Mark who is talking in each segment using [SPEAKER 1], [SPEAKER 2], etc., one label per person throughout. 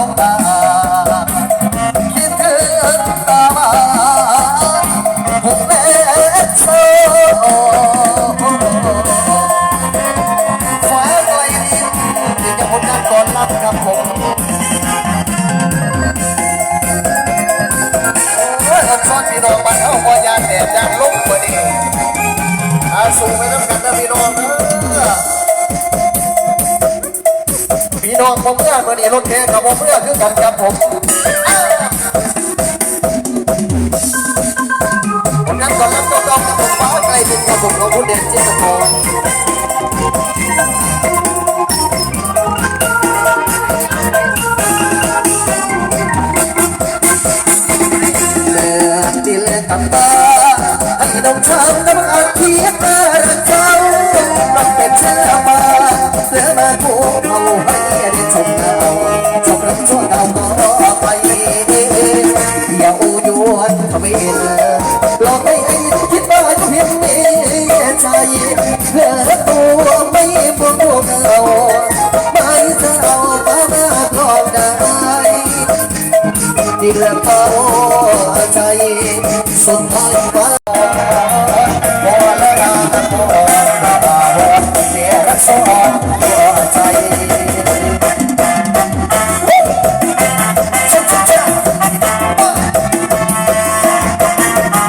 [SPEAKER 1] สิจอมไม่ลงตาคิดถึงตาบ้านหุบเล็กโซฟ้าไกลดินที่จะพบกันก่อนรับครับผมโอ้ยอักษรพี่น้องบ้านเฮาบ่ยานแดดยานลมบ่ดีอาสูงไปน้ำกันนะพี่น้องเด้ น้องผมเมื่อมื่อนี้รถแข่งกับผมเมื่อคือกันครับผมผมนั่งก่อนรับตัวต้องผมฟ้าไกลดินกับผมของคุณเด่นเจษฎรเลือกดินกับตาให้ดงช้ำน้ำอาเทียบเจ้า ใจเลือตัวไม่บวกเงาไม่จะเอาตามาครองได้ที่เลือกเขาใจสุดท้ายฟ้าพอแล้วนะพอแล้วเสียรักสองหัวใจ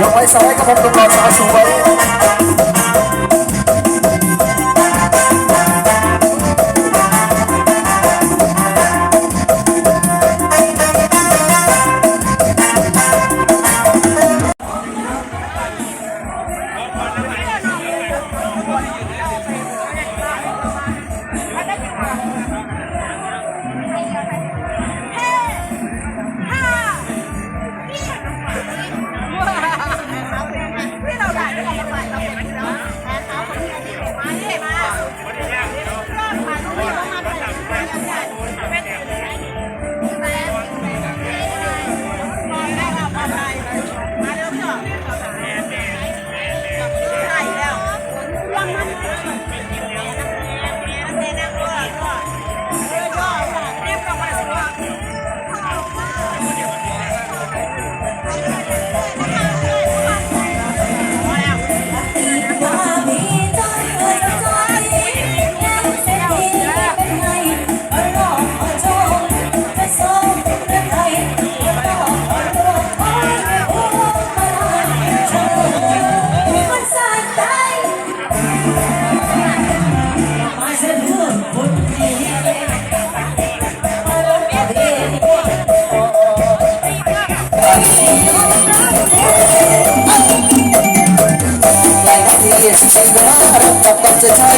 [SPEAKER 1] ยกไว้สายกับผมตัวสาวสวย
[SPEAKER 2] Fire!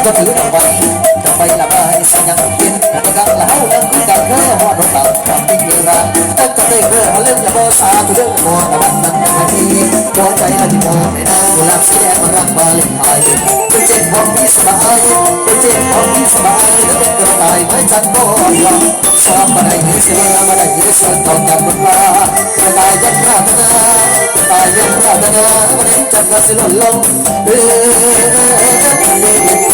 [SPEAKER 2] ก็
[SPEAKER 1] ถือเอาไว้จะไประบายสิ่งยังกินแต่กังละเฮายังคุยกันแค่หอดหลังความจริงเรื่องราวตั้งแต่เด็กเมื่อเล่นละโบสาทุเรื่องมัวตะวันนั้นนาทีหัวใจละที่มองไม่ได้กุหลาบสีแดงมารักมาเล่นไทยเป็นเจ็บของพี่สบายเป็นเจ็บของพี่สบายแล้วเป็นกระต่ายไม้จันทร์บ่ยอมสอบมาได้ยืนเสียมาได้ยืนเสียต้องจับมันว่ากระต่ายยันราตนาตายยังราตนาวันนี้จับกระสิลลงเออเป็น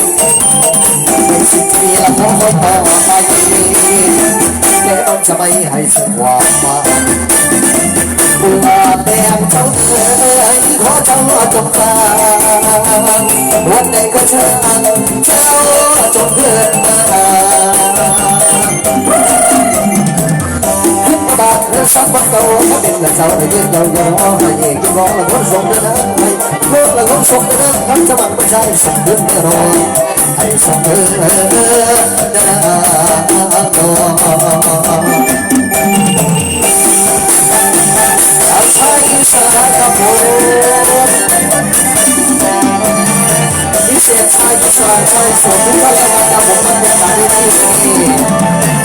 [SPEAKER 1] สิ่งที่ละของคนต่อไปแกต้องจะไม่ให้สความมาบุลาแดงเจ้าเอ๋ยขอเจ้าจงกลางวันใดก็เชิญเจ้าจงเกิดมาบาทเรือสักวันโตเป็นเงินเสาในยืนเราอย่ารอให้เองรอละคนส่งเดินให้เลิกละคนส่งเดินคำจะบังไม่ใช่ส่งเดินรอ ให้ส่งเดินเดินอาศัยสายกับผมพิเศษชายชายชายสมทุกท่านและกาผมมันเป็นการที่ดี